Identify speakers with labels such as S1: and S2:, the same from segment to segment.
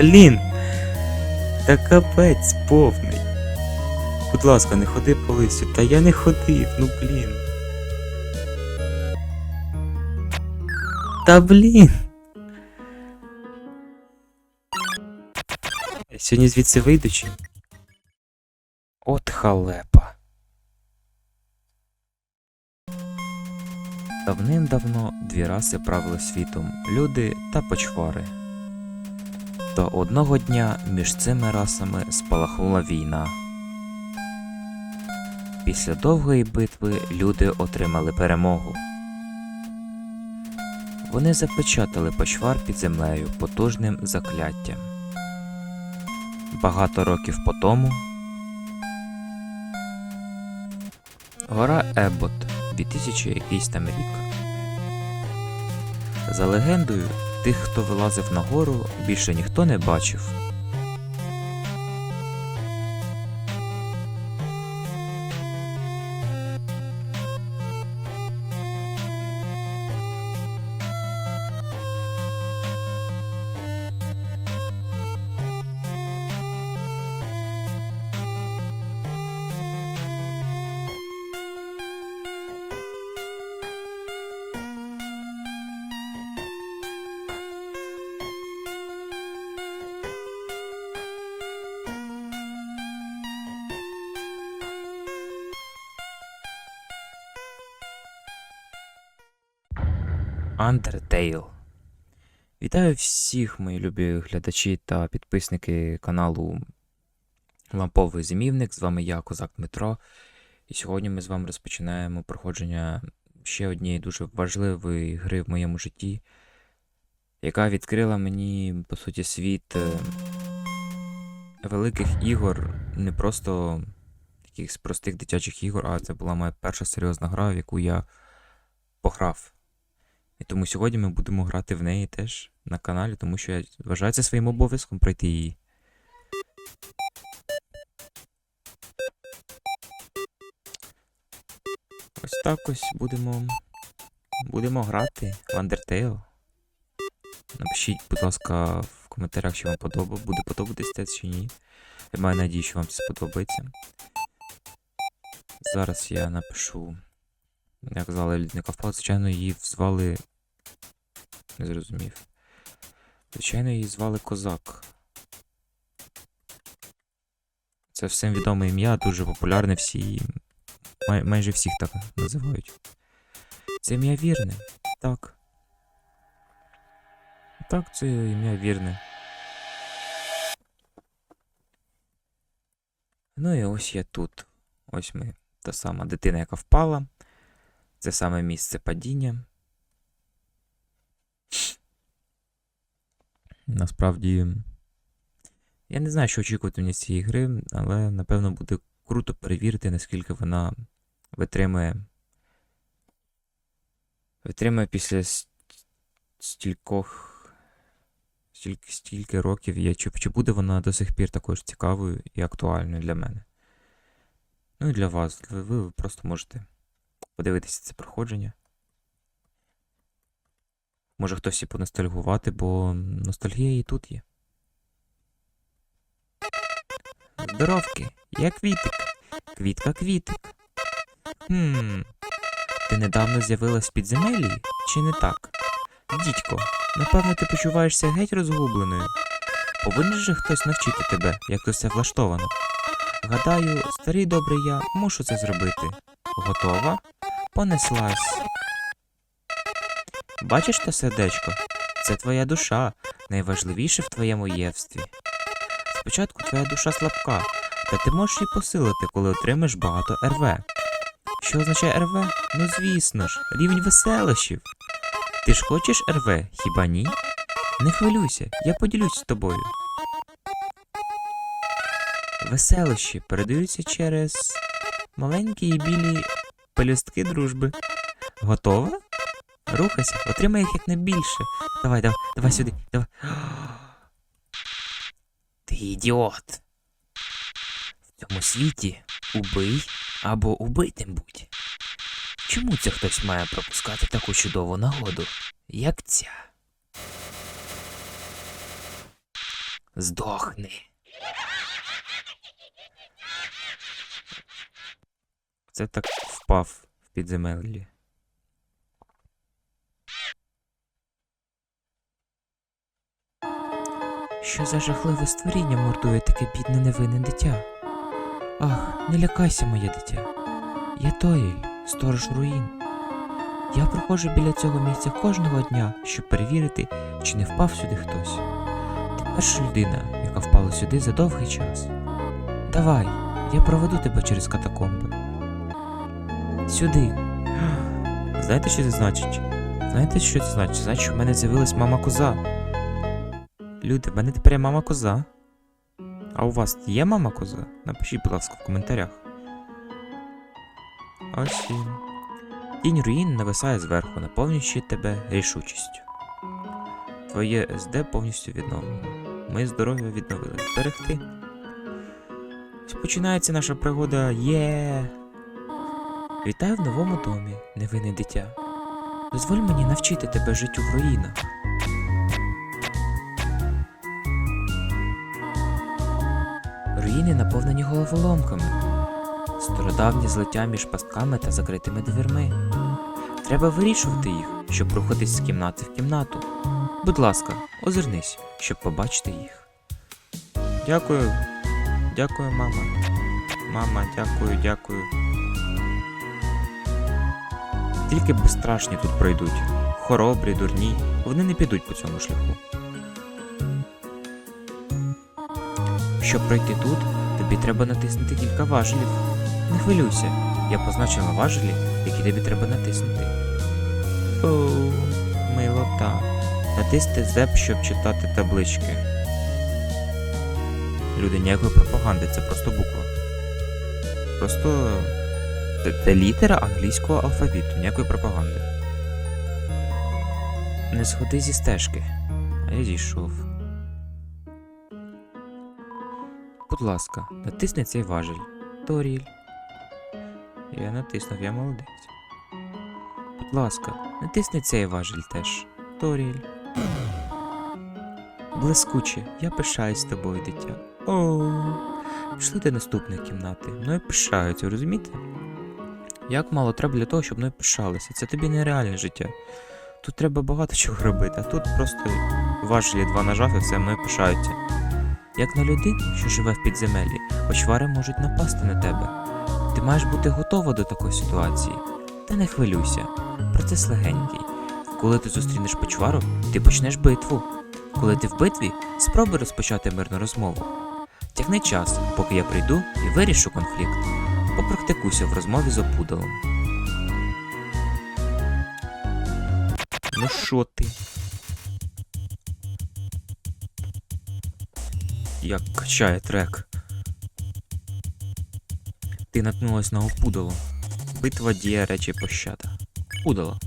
S1: блін. Та капець повний. Будь ласка, не ходи по листю. Та я не ходив, ну блін. Та блін. Я сьогодні звідси вийду чи? От халепа. Давним-давно дві раси правили світом люди та почвари. Та одного дня між цими расами спалахнула війна. Після довгої битви люди отримали перемогу. Вони запечатали почвар під землею потужним закляттям. Багато років по тому Гора Ебот, 2000 якийсь там рік. За легендою, тих, хто вилазив на гору, більше ніхто не бачив. Undertale. Вітаю всіх, мої любі глядачі та підписники каналу Ламповий Зимівник. З вами я, Козак Дмитро. І сьогодні ми з вами розпочинаємо проходження ще однієї дуже важливої гри в моєму житті, яка відкрила мені, по суті, світ е, великих ігор, не просто якихось простих дитячих ігор, а це була моя перша серйозна гра, в яку я пограв. І тому сьогодні ми будемо грати в неї теж на каналі, тому що я вважаю це своїм обов'язком пройти її. Ось так ось будемо. Будемо грати в Undertale. Напишіть, будь ласка, в коментарях, чи вам подобав, буде подобатись це чи ні. Я маю надію, що вам це сподобається. Зараз я напишу. Як звали лідника впав, звичайно, її звали. Не зрозумів. Звичайно, її звали Козак. Це всім відоме ім'я, дуже популярне всі. Май, майже всіх так називають. Це ім'я вірне. Так. Так, це ім'я вірне. Ну і ось я тут. Ось ми. Та сама дитина, яка впала. Це саме місце падіння. Насправді. Я не знаю, що очікувати мені з цієї гри, але напевно буде круто перевірити, наскільки вона витримує. Витримує після стількох. Стільки, стільки років є. Чи, чи буде вона до сих пір також цікавою і актуальною для мене? Ну і для вас. Ви, ви просто можете подивитися це проходження. Може хтось і поностальгувати, бо ностальгія і тут є. Здоровки, я квітик. Квітка квітик. Хм. Ти недавно з'явилась в підземеллі? Чи не так? Дідько, напевно, ти почуваєшся геть розгубленою. Повинен же хтось навчити тебе, як тут все влаштовано. Гадаю, старий добрий я мушу це зробити. Готова? Понеслась. Бачиш те сердечко? Це твоя душа, найважливіше в твоєму євстві. Спочатку твоя душа слабка, та ти можеш її посилити, коли отримаєш багато РВ. Що означає РВ? Ну звісно ж, рівень веселощів. Ти ж хочеш РВ, хіба ні? Не хвилюйся, я поділюсь з тобою. Веселощі передаються через маленькі і білі пелюстки дружби. Готова? Рухайся, отримай їх якнайбільше. Давай, давай, давай сюди, давай. Ти ідіот. В цьому світі убий або убитим будь. Чому це хтось має пропускати таку чудову нагоду, як ця? Здохни. Це так впав в підземеллі. Що за жахливе створіння мордує таке бідне невинне дитя? Ах, не лякайся, моє дитя. Я Торіль, сторож руїн. Я проходжу біля цього місця кожного дня, щоб перевірити, чи не впав сюди хтось. Ти перша людина, яка впала сюди за довгий час. Давай, я проведу тебе через катакомби. Сюди. Знаєте, що це значить? Знаєте, що це значить? Значить, в мене з'явилась мама коза. Люди, в мене тепер є мама коза. А у вас є мама коза? Напишіть, будь ласка, в коментарях. Ось він. Тінь руїн нависає зверху, наповнюючи тебе рішучістю. Твоє СД повністю відновлено. Ми здоров'я відновили. Зберегти. Ось Починається наша пригода. Є. Вітаю в новому домі, невинне дитя. Дозволь мені навчити тебе життю в руїнах. Руїни наповнені головоломками, стародавні злиття між пастками та закритими дверми. Треба вирішувати їх, щоб рухатись з кімнати в кімнату. Будь ласка, озирнись, щоб побачити їх. Дякую. Дякую, мама. Мама, дякую, дякую. Тільки безстрашні тут пройдуть. Хоробрі, дурні, вони не підуть по цьому шляху. Щоб пройти тут, тобі треба натиснути кілька важелів. Не хвилюйся, я позначила важелі, які тобі треба натиснути. Оу, милота. Натисни зеп, щоб читати таблички. Люди, ніякої пропаганди, це просто буква. Просто це, літера англійського алфавіту, ніякої пропаганди. Не сходи зі стежки, а я зійшов. Будь ласка, натисни цей важель. Торіль. Я натиснув, я молодець. Будь ласка, натисни цей важель теж. Торіль. Блискуче, я пишаюсь тобою, дитя. О. Пішли до наступної кімнати. Мною пишаються, розумієте? Як мало треба для того, щоб мною пишалися. Це тобі нереальне життя. Тут треба багато чого робити, а тут просто важелі два нажав і все мною пишаються. Як на людину, що живе в підземеллі, очвари можуть напасти на тебе. Ти маєш бути готова до такої ситуації. Та не хвилюйся, процес легенький. Коли ти зустрінеш почвару, ти почнеш битву. Коли ти в битві, спробуй розпочати мирну розмову. Тягни час, поки я прийду і вирішу конфлікт. Попрактикуйся в розмові з опудалом. Ну що ти? Як качає трек. Ти наткнулась на опудало. Битва діє речі пощада. Опудало.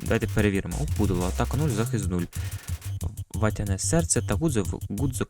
S1: Давайте перевіримо. Опудало. Атака 0, захист 0. Ватяне серце та гудзов... гудзо...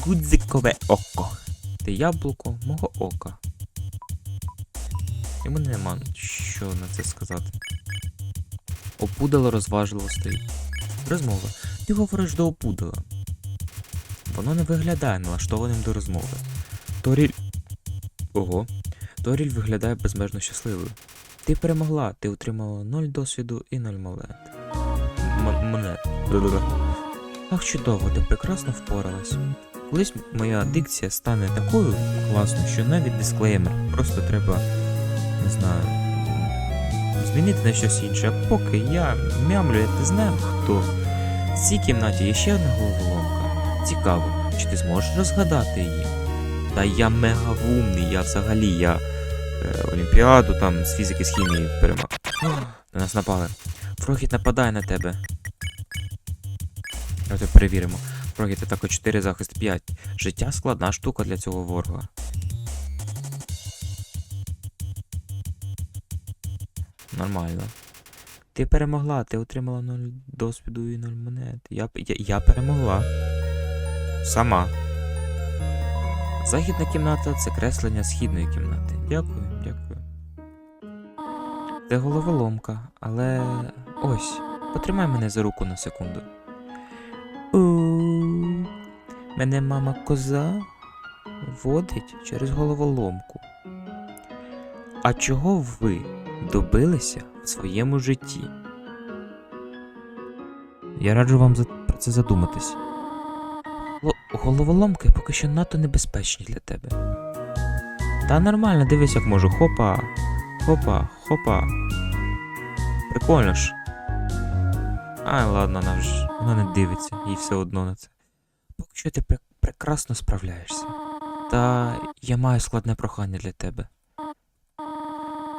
S1: гудзикове око. Ти яблуко мого ока. І мене нема що на це сказати. Опудало розважливо стоїть. Розмова. Ти говориш до опудала. Воно не виглядає налаштованим до розмови. Торіль. Ого. Торіль виглядає безмежно щасливою. Ти перемогла, ти отримала 0 досвіду і 0 монет. Монет. Ах, чудово, ти прекрасно впоралась. Колись моя дикція стане такою класною, що навіть дисклеймер. Просто треба, не знаю, змінити на щось інше. А поки я мямлю, я не знаю хто. В цій кімнаті є ще одна головоломка. Цікаво, чи ти зможеш розгадати її? Та я мега вумний, я взагалі я е, Олімпіаду там з фізики, з хімії перемаг. На нас напали. Фрохіт нападає на тебе. Давайте перевіримо. Фрохіт атака 4, захист 5. Життя складна штука для цього ворога. Нормально. Ти перемогла, ти отримала 0 досвіду і 0 монет. Я, я, я перемогла. Сама. Західна кімната це креслення східної кімнати. Дякую, дякую. Це головоломка, але. Ось, потримай мене за руку на секунду. У, Мене мама коза водить через головоломку. А чого ви добилися в своєму житті? Я раджу вам про це задуматись. Ло- Головоломки поки що надто небезпечні для тебе. Та нормально, дивись, як можу. Хопа, хопа, хопа. Прикольно ж. Ай, ладно, вона ж вона не дивиться, їй все одно на це. Поки що ти пре- прекрасно справляєшся. Та я маю складне прохання для тебе.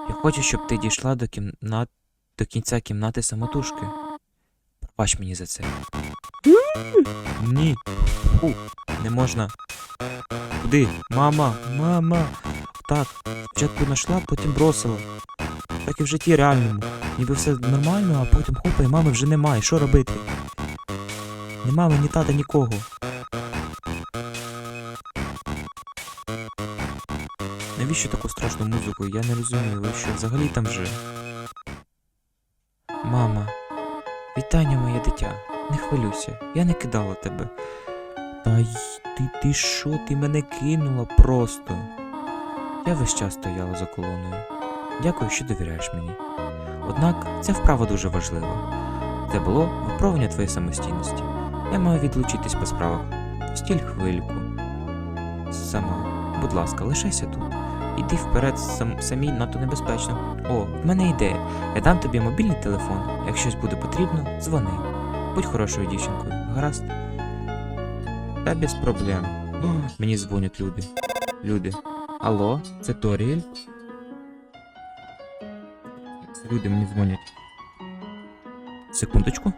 S1: Я хочу, щоб ти дійшла до кімнат до кінця кімнати самотужки. Пробач мені за це. Ні. Фу, не можна. Куди? Мама, мама. Так, спочатку знайшла, потім бросила. Так і в житті реальному. Ніби все нормально, а потім хопа, і мами вже немає. Що робити? Ні мами, ні тата, нікого. Навіщо таку страшну музику? Я не розумію, ви що взагалі там вже. Мама, вітання, моє дитя. Не хвилюйся, я не кидала тебе. Та й ти, ти що, ти мене кинула просто. Я весь час стояла за колоною. Дякую, що довіряєш мені. Однак ця вправа дуже важлива. Це було випробування твоєї самостійності. Я маю відлучитись по справах. Стіль хвильку. Сама, будь ласка, лишайся тут. Іди вперед сам, самій надто небезпечно. О, в мене ідея. Я дам тобі мобільний телефон. Як щось буде потрібно, дзвони. Будь хорошою дівчинкою, гаразд? Та без проблем. Мені дзвонять люди. Люди. Алло, це Торіель? Люди мені дзвонять. Секундочку.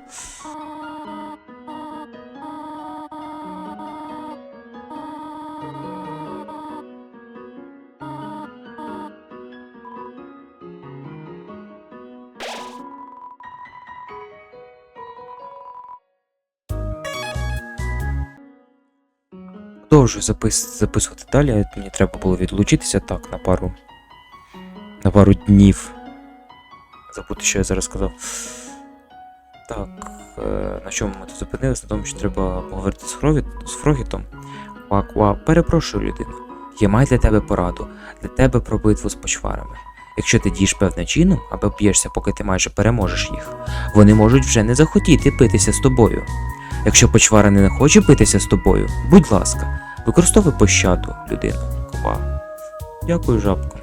S1: Продовжую запис... записувати далі. Мені треба було відлучитися так на пару. На пару днів. Забути, що я зараз сказав. Так, е, на чому ми тут зупинилися? На тому, що треба поговорити з, Фрові... з Фрогітом. Ква-ква, перепрошую, людину. Я маю для тебе пораду, для тебе про битву з почварами. Якщо ти дієш певним чином, або б'єшся, поки ти майже переможеш їх, вони можуть вже не захотіти битися з тобою. Якщо почвара не хоче битися з тобою, будь ласка, використовуй пощаду, людина. Ква. Дякую, жабко.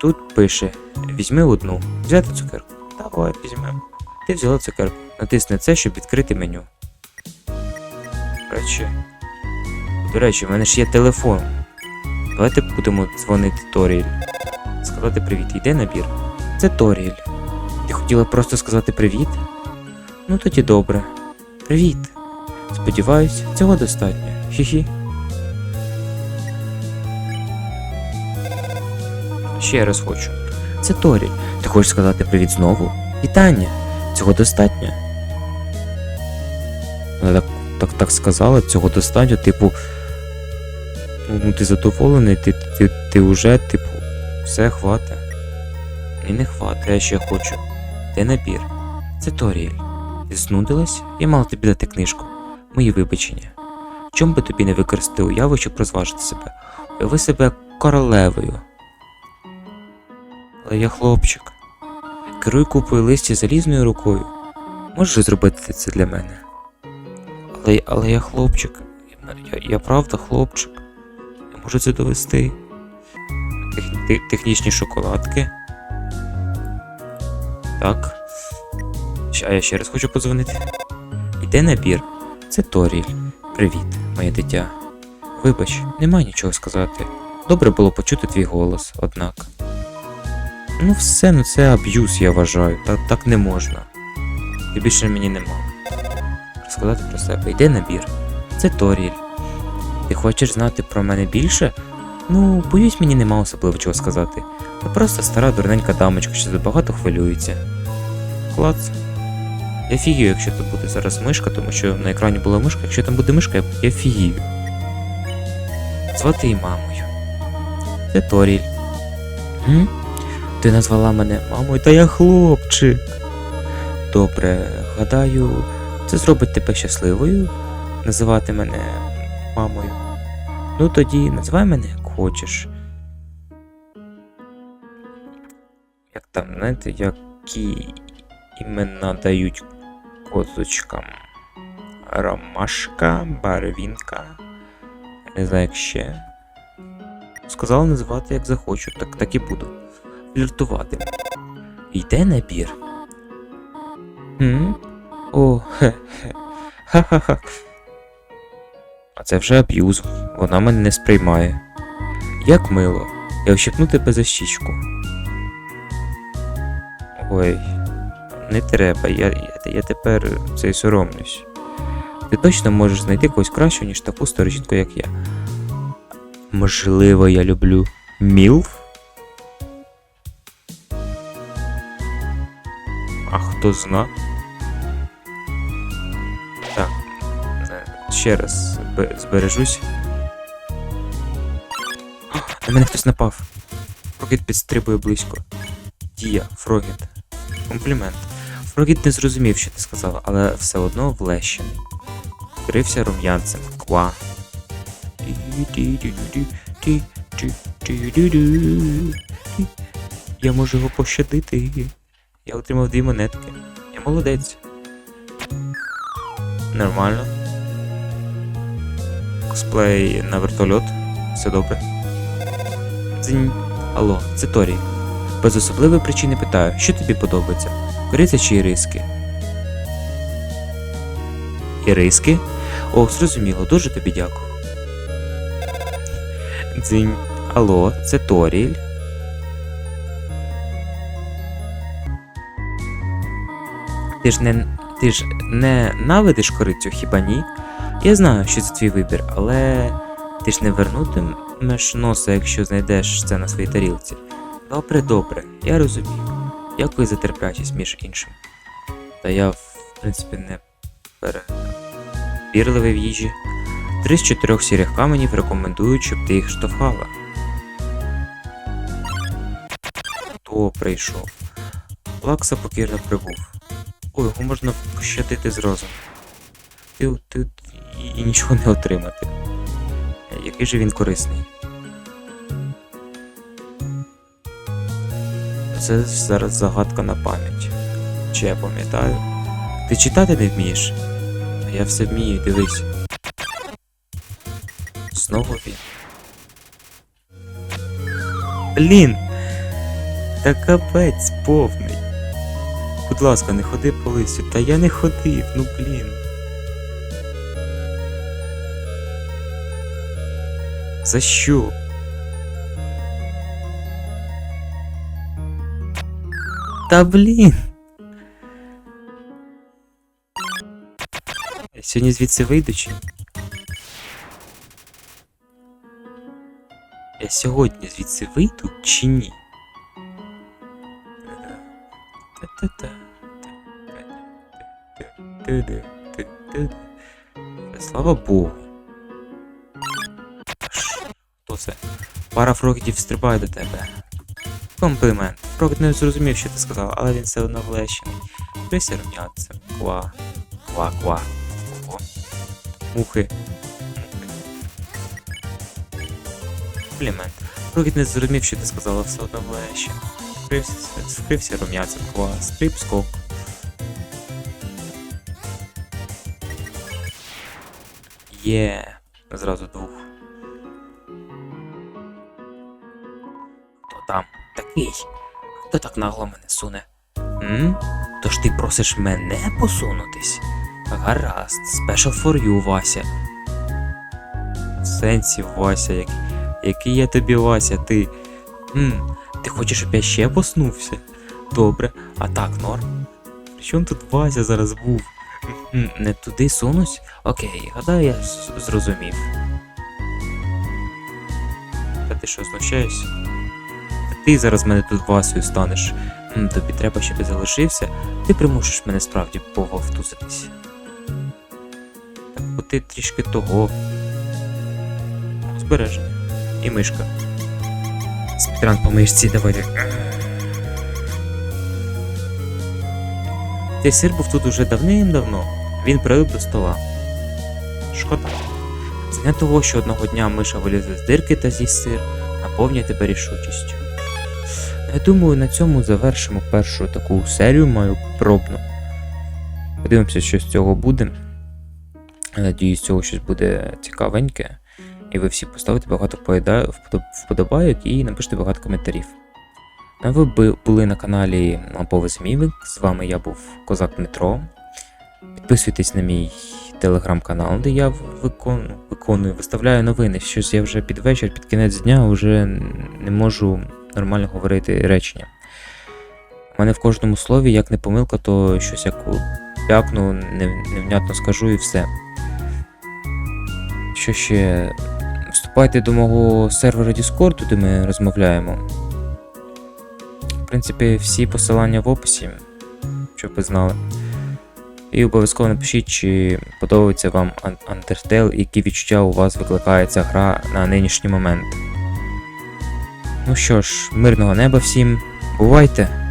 S1: Тут пише: візьми одну, взяти цукерку. Давай, візьмемо. Ти взяла цукерку. Натисни це, щоб відкрити меню. До речі. До речі, в мене ж є телефон. Давайте будемо дзвонити Торіель. Сказати привіт. Йде набір. Це Торіель. Ти хотіла просто сказати привіт? Ну тоді добре. Привіт. Сподіваюсь, цього достатньо. Хі-хі. Ще раз хочу. Це Торі. Ти хочеш сказати привіт знову? Вітання. Цього достатньо. Вона так, так, так сказала, цього достатньо, типу. Ну, ти задоволений, ти, ти, ти вже, типу, все хвата. І не хвата, я ще хочу. Де набір? Це Торіель. Ти знудилась? Я мала тобі дати книжку. Мої вибачення. Чом би тобі не використати уяву, щоб розважити себе? Уяви себе королевою. Але я хлопчик. Керуй купою листя залізною рукою. Можеш зробити це для мене? Але, але я хлопчик. Я, я, правда хлопчик. Я можу це довести. Тех, технічні шоколадки. Так. А я ще раз хочу подзвонити. Іде набір. Це Торіль. Привіт, моє дитя. Вибач, немає нічого сказати. Добре було почути твій голос, однак. Ну все, ну це аб'юз, я вважаю. Так, так не можна. Ти більше мені нема. Розказати про себе. Йде набір. Це Торіль. Ти хочеш знати про мене більше? Ну, боюсь, мені нема особливо чого сказати. Я просто стара дурненька дамочка, що забагато хвилюється. Клац. Я фігію, якщо тут буде зараз мишка, тому що на екрані була мишка. Якщо там буде мишка, я, фігію. Звати її мамою. Це Торіль. М? Ти назвала мене мамою, та я хлопчик. Добре, гадаю, це зробить тебе щасливою. називати мене мамою. Ну тоді називай мене як хочеш. Як там, знаєте, які імена дають козочкам? Ромашка, барвінка. Не знаю, як ще. Сказала називати як захочу, так так і буду. Фліртувати. Йде набір. М? О, хе-хе. А це вже аб'юз. Вона мене не сприймає. Як мило. Я ощепну тебе за щічку. Ой, не треба, я, я, я тепер цей соромлюсь. Ти точно можеш знайти когось кращого, ніж таку стару жінку, як я. Можливо, я люблю Мілф? А хто зна? Так. е, Ще раз збережусь. На мене хтось напав. Фрогіт підстрибує близько. Дія, Фрогіт. Комплімент. Фрогіт не зрозумів, що ти сказала, але все одно влещений. Вкрився рум'янцем. Ква. Я можу його пощадити. Я отримав дві монетки. Я молодець. Нормально. Косплей на вертольот. Все добре. Дзинь. Алло, це Торі. Без особливої причини питаю, що тобі подобається? Кориця чи іриски? Іриски? О, зрозуміло, дуже тобі дякую. Дзинь. Алло, це Торіль. Ти ж не. Ти ж не навидиш корицю, хіба ні? Я знаю, що це твій вибір, але ти ж не вернутимеш носа, якщо знайдеш це на своїй тарілці. Добре, добре, я розумію. Дякую за терплячість, між іншим. Та я, в принципі, не перевірливий в їжі. Три з чотирьох сірих каменів рекомендують, щоб ти їх штовхала. Хто прийшов? Лакса покірно прибув. Ой, його можна пощадити зразу. Ти, ти, і, і нічого не отримати. Який же він корисний. Це зараз загадка на пам'ять. Чи я пам'ятаю? Ти читати не вмієш? А я все вмію, дивись. Знову він. Блін! Та капець повний. Будь ласка, не ходи по листю. Та я не ходив, ну блін. За що? Та блін. Сьогодні звідси вийду чи? Я сьогодні звідси вийду чи ні? Слава Богу. Хто це? Пара фрогідів стрибає до тебе. Комплімент. Фрогід не зрозумів, що ти сказав, але він все одно влещений. Прися рум'янцем. Ква. Ква, ква. Ого. Мухи. Комплімент. Фрогід не зрозумів, що ти сказала, все одно влещений. Вкрився, вкрився рум'янцем. Ква. Скрип, скок. Є. Зразу двох. Хто там такий? Хто так нагло мене суне? М? Тож ти просиш мене посунутись? Гаразд, special for you, Вася. В сенсі, Вася, як... який я тобі Вася, ти. М, ти хочеш, щоб я ще поснувся? Добре, а так, норм. При чому тут Вася зараз був? Не туди сунусь? Окей, гадаю, я зрозумів. Та ти що, знущаєшся? Ти зараз мене тут Васею станеш. Тобі треба, щоб я залишився, ти примушиш мене справді пововтузитись. Так, бо ти трішки того. Збереження. І мишка. Спідран по мишці, давай. Цей сир був тут уже давним-давно. Він прилип до стола. Шкода. Це того, що одного дня миша вилізе з дирки та з'їсть сир, наповнює тебе рішучістю. Я думаю, на цьому завершимо першу таку серію мою пробну. Подивимося, що з цього буде. Надіюсь, з цього щось буде цікавеньке. І ви всі поставите багато вподобайок і напишите багато коментарів. А ви були на каналі Ламповий Змійник. З вами я був Козак Дмитро. Підписуйтесь на мій телеграм-канал, де я виконую, виконую, виставляю новини. Щось я вже під вечір, під кінець дня вже не можу нормально говорити речення. У мене в кожному слові, як не помилка, то щось як пякну, невнятно скажу і все. Що ще? Вступайте до мого сервера Discord, де ми розмовляємо. В принципі, всі посилання в описі, щоб ви знали. І обов'язково напишіть, чи подобається вам Undertale, які відчуття у вас викликає ця гра на нинішній момент. Ну що ж, мирного неба всім, бувайте!